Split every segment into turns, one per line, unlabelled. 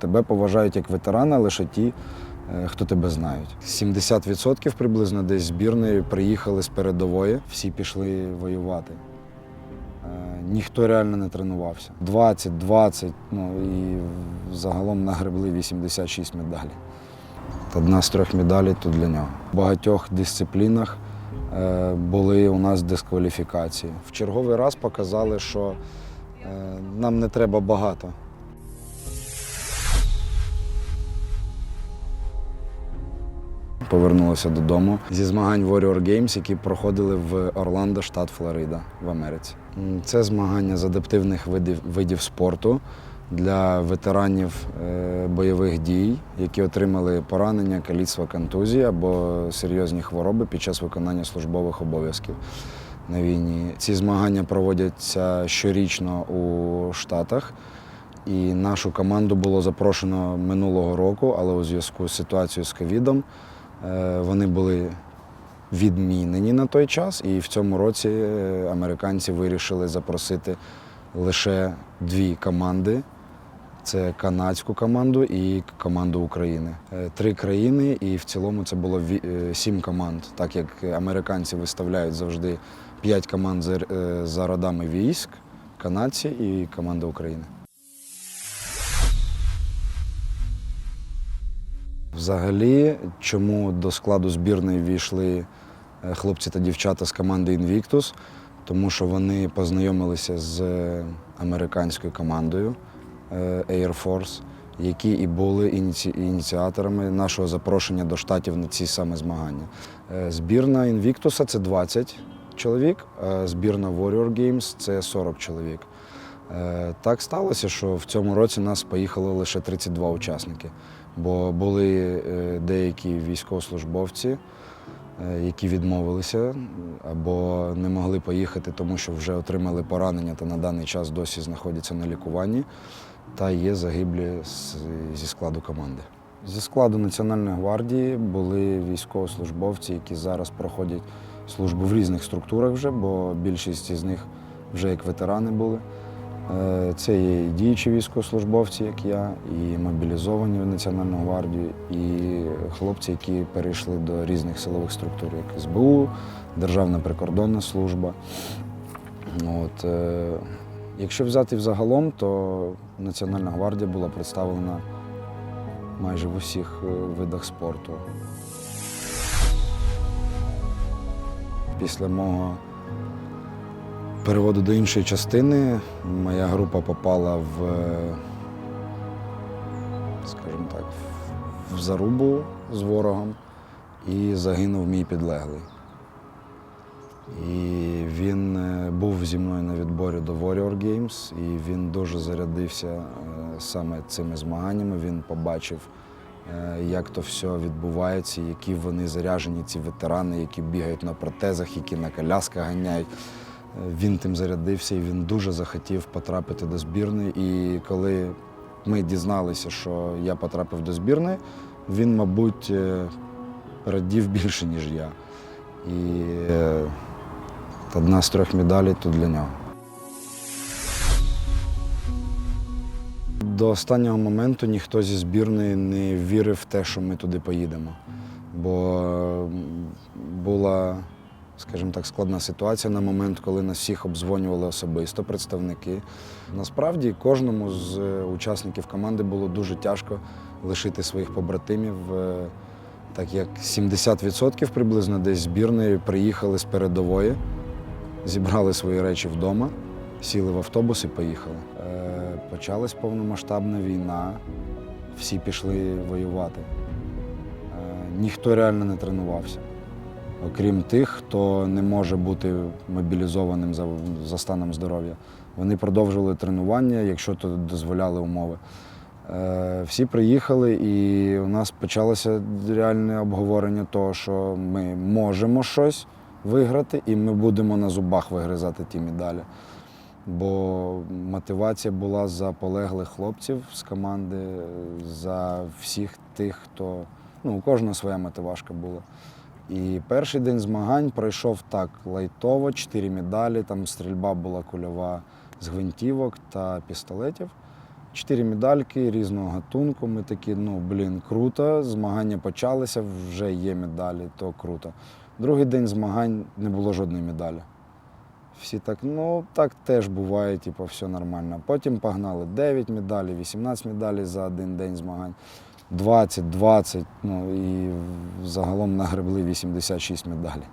Тебе поважають як ветерана лише ті, е, хто тебе знають. 70% приблизно десь збірної приїхали з передової, всі пішли воювати. Е, Ніхто реально не тренувався. 20, 20, ну і загалом нагребли 86 медалей. Одна з трьох медалей тут для нього. В багатьох дисциплінах е, були у нас дискваліфікації. В черговий раз показали, що нам не треба багато. Повернулися додому зі змагань Warrior Games, які проходили в Орландо, штат Флорида в Америці. Це змагання з адаптивних видів, видів спорту для ветеранів е, бойових дій, які отримали поранення, каліцтва, контузії або серйозні хвороби під час виконання службових обов'язків на війні. Ці змагання проводяться щорічно у Штатах. І нашу команду було запрошено минулого року, але у зв'язку з ситуацією з ковідом вони були відмінені на той час. І в цьому році е, американці вирішили запросити лише дві команди. Це канадську команду і команду України. Е, Три країни, і в цілому це було е, сім команд, так як американці виставляють завжди п'ять команд е, за родами військ, канадці і команда України. Взагалі, чому до складу збірної війшли е, хлопці та дівчата з команди Invictus? Тому що вони познайомилися з е, американською командою е, Air Force, які і були ініці- ініціаторами нашого запрошення до штатів на ці саме змагання. Збірна Invictus – це 20 чоловік, а збірна Warrior Games – це 40 чоловік. Е, Так сталося, що в цьому році нас поїхало лише 32 учасники, бо були е, деякі військовослужбовці, е, які відмовилися або не могли поїхати, тому що вже отримали поранення та на даний час досі знаходяться на лікуванні, та є загиблі зі складу команди. Зі складу Національної гвардії були військовослужбовці, які зараз проходять службу в різних структурах вже, бо більшість із них вже як ветерани були. Це є і діючі військовослужбовці, як я, і мобілізовані в Національну гвардію, і хлопці, які перейшли до різних силових структур, як СБУ, Державна прикордонна служба. От, е, якщо взяти взагалом, то Національна гвардія була представлена майже в усіх е, видах спорту. Після мого переводу до іншої частини моя група попала в, скажімо так, в- в зарубу з ворогом і загинув мій підлеглий. І він е, був зі мною на відборі до Warrior Games, і він дуже зарядився е, саме цими змаганнями. Він побачив, е, як то все відбувається, які вони заряжені, ці ветерани, які бігають на протезах, які на колясках ганяють. Він тим зарядився і він дуже захотів потрапити до збірної. І коли ми дізналися, що я потрапив до збірної, він, мабуть, е, радів більше, ніж я. І е, одна з трьох медалей тут для нього. До останнього моменту ніхто зі збірної не вірив в те, що ми туди поїдемо. Бо була, скажімо так, складна ситуація на момент, коли нас всіх обдзвонювали особисто представники. Насправді кожному з е, учасників команди було дуже тяжко лишити своїх побратимів, е, так як 70% приблизно десь збірної приїхали з передової, зібрали свої речі вдома, сіли в автобус і поїхали. Е, Почалась повномасштабна війна, всі пішли воювати. Ніхто реально не тренувався, окрім тих, хто не може бути мобілізованим за, за станом здоров'я. Вони продовжували тренування, якщо то дозволяли умови. Е, Всі приїхали, і у нас почалося реальне обговорення того, що ми можемо щось виграти, і ми будемо на зубах вигризати ті медалі. Бо мотивація була за полеглих хлопців з команди, за всіх тих, хто ну, у кожного своя мотивашка була. І перший день змагань пройшов так лайтово, чотири медалі, там стрільба була кульова з гвинтівок та пістолетів. Чотири медальки різного гатунку. Ми такі, ну блін, круто. Змагання почалися, вже є медалі, то круто. Другий день змагань не було жодної медалі. Всі так, ну так теж буває, типу, все нормально. Потім погнали 9 медалей, 18 медалей за один день змагань, 20, 20, ну і загалом нагребли 86 медалей.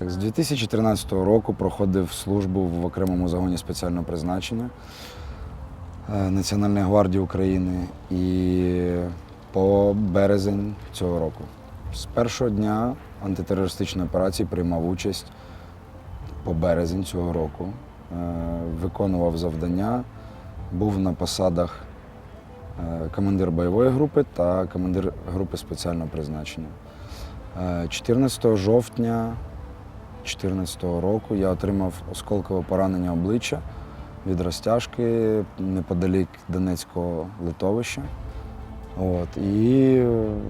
З 2013 року проходив службу в окремому загоні спеціального призначення е, Національної гвардії України і по березень цього року. З першого дня антитерористичної операції приймав участь по березень цього року. Е, Виконував завдання, був на посадах е, командир бойової групи та командир групи спеціального призначення. Е, 14 жовтня 2014 року я отримав осколкове поранення обличчя від розтяжки неподалік Донецького литовища. От, і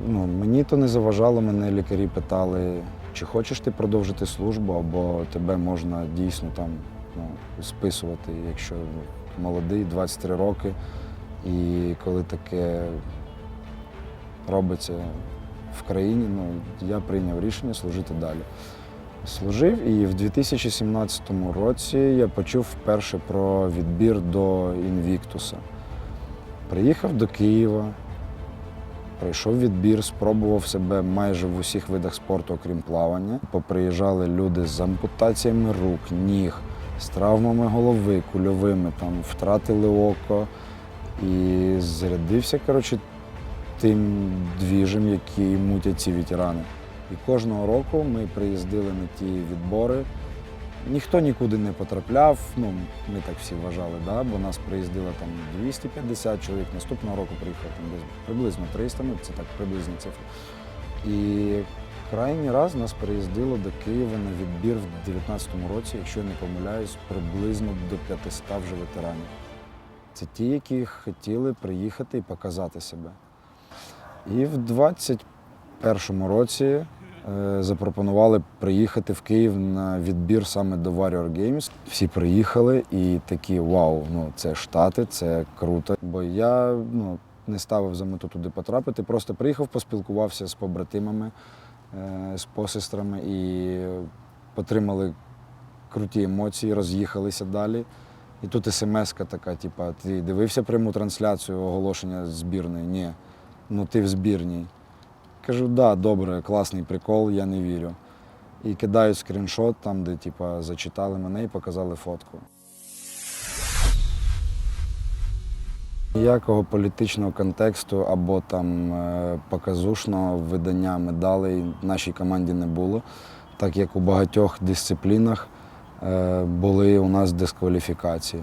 ну, мені то не заважало, мене лікарі питали, чи хочеш ти продовжити службу, або тебе можна дійсно там ну, списувати, якщо молодий, 23 роки. І коли таке робиться в країні, ну, я прийняв рішення служити далі. Служив і в 2017 році я почув вперше про відбір до Інвіктуса. Приїхав до Києва, пройшов відбір, спробував себе майже в усіх видах спорту, окрім плавання. Поприїжджали люди з ампутаціями рук, ніг, з травмами голови, кульовими, там втратили око і зарядився, коротше, тим двіжем, який мутять ці ветерани. І кожного року ми приїздили на ті відбори. Ніхто нікуди не потрапляв, ну ми так всі вважали, да? бо нас приїздило там 250 чоловік, наступного року приїхало там десь приблизно 300, ну це так приблизні цифри. І крайній раз нас приїздило до Києва на відбір в 2019 році, якщо не помиляюсь, приблизно до 500 вже ветеранів. Це ті, які хотіли приїхати і показати себе. І в 2021 році е, запропонували приїхати в Київ на відбір саме до Warrior Games. Всі приїхали і такі вау, ну це Штати, це круто. Бо я ну, не ставив за мету туди потрапити, просто приїхав, поспілкувався з побратимами, з посестрами і отримали круті емоції, роз'їхалися далі. І тут смс-ка така, типа, ти дивився пряму трансляцію оголошення збірної? Ні. Ну ти в збірній. Кажу, да, добре, класний прикол, я не вірю. І кидаю скріншот там, де типа, зачитали мене і показали фотку. Ніякого політичного контексту або там е, показушного видання медалей нашій команді не було, так як у багатьох дисциплінах е, були у нас дискваліфікації.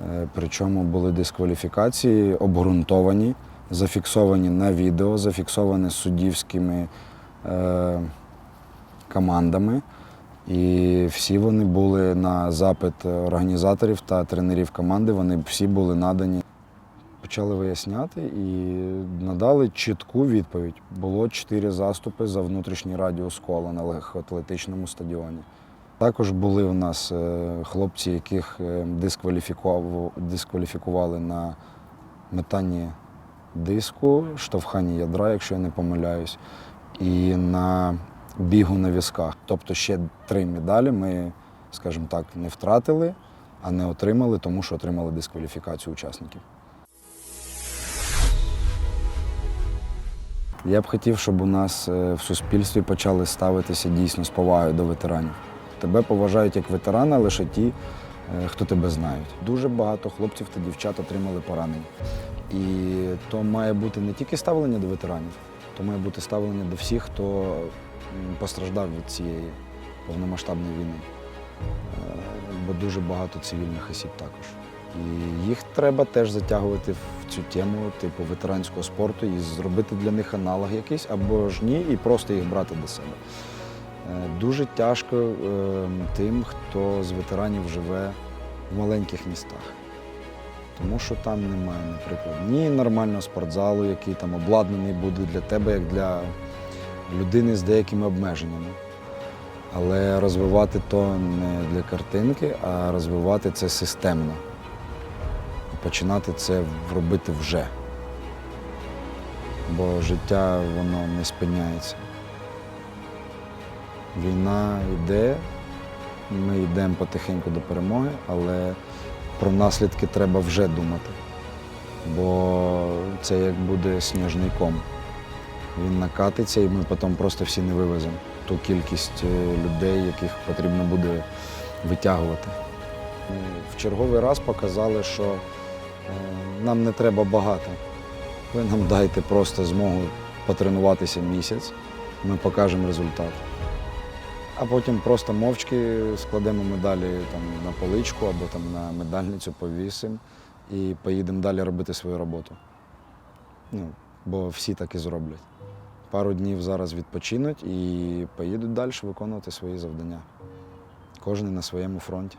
Е, Причому були дискваліфікації обґрунтовані, зафіксовані на відео, зафіксовані суддівськими командами. І всі вони були на запит організаторів та тренерів команди, вони всі були надані. Почали виясняти і надали чітку відповідь. Було чотири заступи за внутрішній радіус кола на легкоатлетичному стадіоні. Також були у нас е, хлопці, яких е, дискваліфікували на метанні диску, штовханні ядра, якщо я не помиляюсь, і на бігу на візках. Тобто ще три медалі ми, скажімо так, не втратили, а не отримали, тому що отримали дискваліфікацію учасників. Я б хотів, щоб у нас е, в суспільстві почали ставитися дійсно з повагою до ветеранів. Тебе поважають як ветерана лише ті, е, хто тебе знають. Дуже багато хлопців та дівчат отримали поранення. І то має бути не тільки ставлення до ветеранів, то має бути ставлення до всіх, хто постраждав від цієї повномасштабної війни. Е, Бо дуже багато цивільних осіб також. І їх треба теж затягувати в цю тему, типу ветеранського спорту, і зробити для них аналог якийсь, або ж ні, і просто їх брати до себе. Е, Дуже тяжко е, тим, хто з ветеранів живе в маленьких містах. Тому що там немає, наприклад, ні нормального спортзалу, який там обладнаний буде для тебе, як для людини з деякими обмеженнями. Але розвивати то не для картинки, а розвивати це системно. Починати це робити вже. Бо життя воно не спиняється. Війна йде, ми йдемо потихеньку до перемоги, але про наслідки треба вже думати. Бо це як буде сніжний ком. Він накатиться, і ми потім просто всі не вивеземо ту кількість е, людей, яких потрібно буде витягувати. В черговий раз показали, що нам не треба багато. Ви нам дайте просто змогу потренуватися місяць, ми покажемо результат. А потім просто мовчки складемо медалі там, на поличку або там, на медальницю повісимо і поїдемо далі робити свою роботу. Ну, бо всі так і зроблять. Пару днів зараз відпочинуть і поїдуть далі виконувати свої завдання. Кожен на своєму фронті.